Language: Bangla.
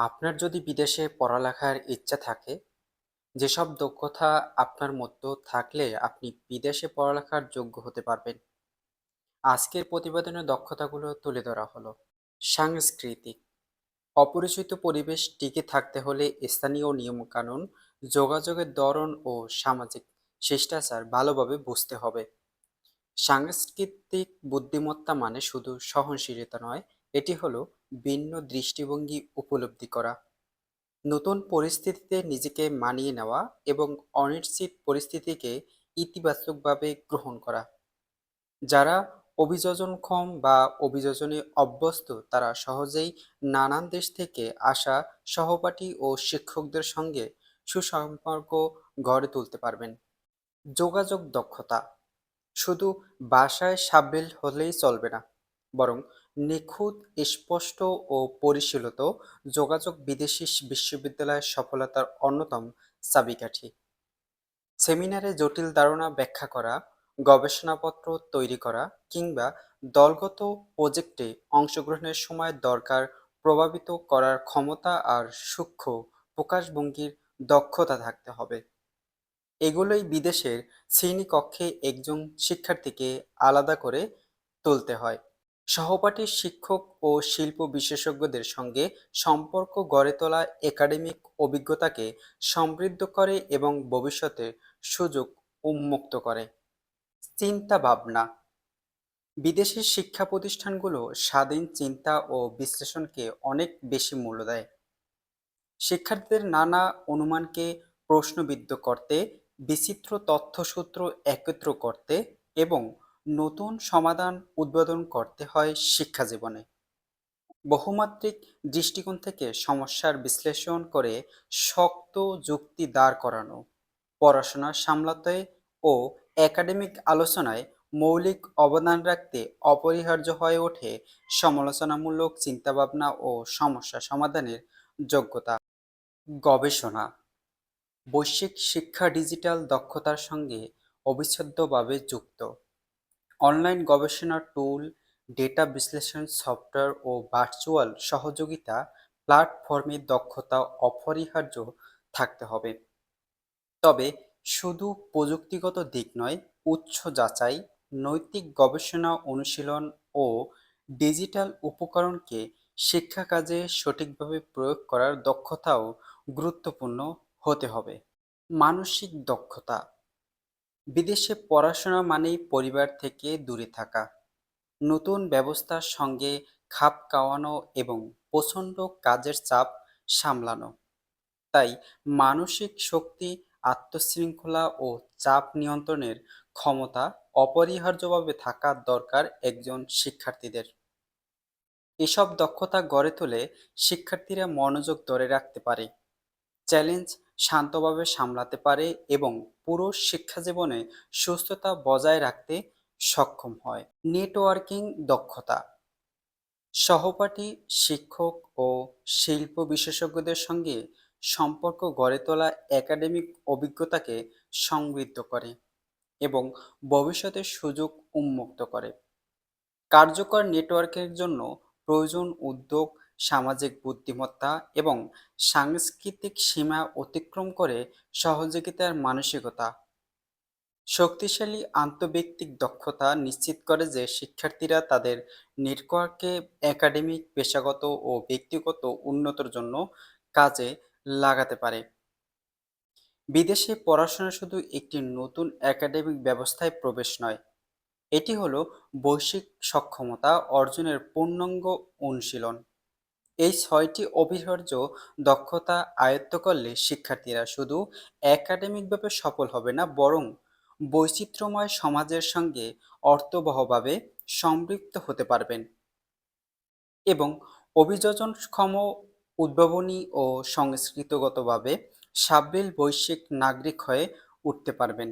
আপনার যদি বিদেশে পড়ালেখার ইচ্ছা থাকে, যেসব দক্ষতা আপনার মধ্যে থাকলে আপনি বিদেশে পড়ালেখার যোগ্য হতে পারবেন। আজকের প্রতিবেদনে দক্ষতাগুলো তুলে ধরা হলো। সাংস্কৃতিক অপরিচিত পরিবেশ টিকে থাকতে হলে স্থানীয় নিয়মকানুন, যোগাযোগের ধরন ও সামাজিক শিষ্টাচার ভালোভাবে বুঝতে হবে। সাংস্কৃতিক বুদ্ধিমত্তা মানে শুধু সহনশীলতা নয়, এটি হলো ভিন্ন দৃষ্টিভঙ্গি উপলব্ধি করা। নতুন পরিস্থিতিতে নিজেকে মানিয়ে নেওয়া এবং অনিশ্চিত পরিস্থিতিকে ইতিবাচকভাবে গ্রহণ করা। যারা অভিযোজনক্ষম বা অভিযোজনে অভ্যস্ত, তারা সহজেই নানান দেশ থেকে আসা সহপাঠী ও শিক্ষকদের সঙ্গে সুসম্পর্ক গড়ে তুলতে পারবেন। যোগাযোগ দক্ষতা। শুধু ভাষায় সাবলীল হলেই চলবে না, বরং নিখুঁত, স্পষ্ট ও পরিশীলিত যোগাযোগ বিদেশি বিশ্ববিদ্যালয়ের সফলতার অন্যতম চাবিকাঠি। সেমিনারে জটিল ধারণা ব্যাখ্যা করা, গবেষণাপত্র তৈরি করা কিংবা দলগত প্রজেক্টে অংশগ্রহণের সময় দরকার প্রভাবিত করার ক্ষমতা আর সূক্ষ্ম প্রকাশভঙ্গির দক্ষতা থাকতে হবে। এগুলোই বিদেশের শ্রেণীকক্ষে একজন শিক্ষার্থীকে আলাদা করে তুলতে হয়। সহপাঠী শিক্ষক ও শিল্প বিশেষজ্ঞদের সঙ্গে সম্পর্ক গড়ে তোলা একাডেমিক অভিজ্ঞতাকে সমৃদ্ধ করে এবং ভবিষ্যতে সুযোগ উন্মুক্ত করে। চিন্তা ভাবনা। বিদেশের শিক্ষা প্রতিষ্ঠানগুলো স্বাধীন চিন্তা ও বিশ্লেষণকে অনেক বেশি মূল্য দেয়। শিক্ষার্থীদের নানা অনুমানকে প্রশ্নবিদ্ধ করতে, বিচিত্র তথ্যসূত্র একত্র করতে এবং নতুন সমাধান উদ্বোধন করতে হয় শিক্ষা জীবনে। বহুমাত্রিক দৃষ্টিকোণ থেকে সমস্যার বিশ্লেষণ করে শক্ত যুক্তি দাঁড় করানো, পড়াশোনা সামলাতে ও একাডেমিক আলোচনায় মৌলিক অবদান রাখতে অপরিহার্য হয়ে ওঠে সমালোচনামূলক চিন্তাভাবনা ও সমস্যা সমাধানের যোগ্যতা। গবেষণা, বৈশ্বিক শিক্ষা ডিজিটাল দক্ষতার সঙ্গে অবিচ্ছেদ্যভাবে যুক্ত। অনলাইন গবেষণা টুল, ডেটা বিশ্লেষণ সফটওয়্যার ও ভার্চুয়াল সহযোগিতা প্ল্যাটফর্মের দক্ষতা অপরিহার্য থাকতে হবে। তবে শুধু প্রযুক্তিগত দিক নয়, উচ্চ যাচাই, নৈতিক গবেষণা অনুশীলন ও ডিজিটাল উপকরণকে শিক্ষা কাজে সঠিকভাবে প্রয়োগ করার দক্ষতাও গুরুত্বপূর্ণ হতে হবে। মানসিক দক্ষতা বিদেশে পড়াশোনা মানেই পরিবার থেকে দূরে থাকা। নতুন ব্যবস্থার সঙ্গে খাপ খাওয়ানো এবং প্রচণ্ড কাজের চাপ সামলানো। তাই মানসিক শক্তি, আত্মশৃঙ্খলা ও চাপ নিয়ন্ত্রণের ক্ষমতা অপরিহার্যভাবে থাকা দরকার একজন শিক্ষার্থীদের। এসব দক্ষতা গড়ে তোলে শিক্ষার্থীরা মনোযোগ ধরে রাখতে পারে। চ্যালেঞ্জ শান্তভাবে সামলাতে পারে এবং পুরো শিক্ষা জীবনে সুস্থতা বজায় রাখতে সক্ষম হয়। নেটওয়ার্কিং দক্ষতা। সহপাঠী, শিক্ষক ও শিল্প বিশেষজ্ঞদের সঙ্গে সম্পর্ক গড়ে তোলা একাডেমিক অভিজ্ঞতাকে সমৃদ্ধ করে এবং ভবিষ্যতের সুযোগ উন্মুক্ত করে। কার্যকর নেটওয়ার্কের জন্য প্রয়োজন উদ্যোগ সামাজিক বুদ্ধিমত্তা এবং সাংস্কৃতিক সীমা অতিক্রম করে সহযোগিতার মানসিকতা। শক্তিশালী আন্তঃব্যক্তিক দক্ষতা নিশ্চিত করে যে শিক্ষার্থীরা তাদের নেটওয়ার্কে একাডেমিক, পেশাগত ও ব্যক্তিগত উন্নতর জন্য কাজে লাগাতে পারে। বিদেশে পড়াশোনা শুধু একটি নতুন একাডেমিক ব্যবস্থায় প্রবেশ নয়, এটি হলো বৈশ্বিক সক্ষমতা অর্জনের পূর্ণাঙ্গ অনুশীলন। এই ছয়টি অপরিহার্য দক্ষতা আয়ত্ত করলে শিক্ষার্থীরা শুধু একাডেমিকভাবে সফল হবে না, বরং বৈচিত্র্যময় সমাজের সঙ্গে অর্থবহভাবে সম্পৃক্ত হতে পারবেন এবং অভিযোজনক্ষম উদ্ভাবনী ও সংস্কৃতগতভাবে সাবলীল বৈশ্বিক নাগরিক হয়ে উঠতে পারবেন।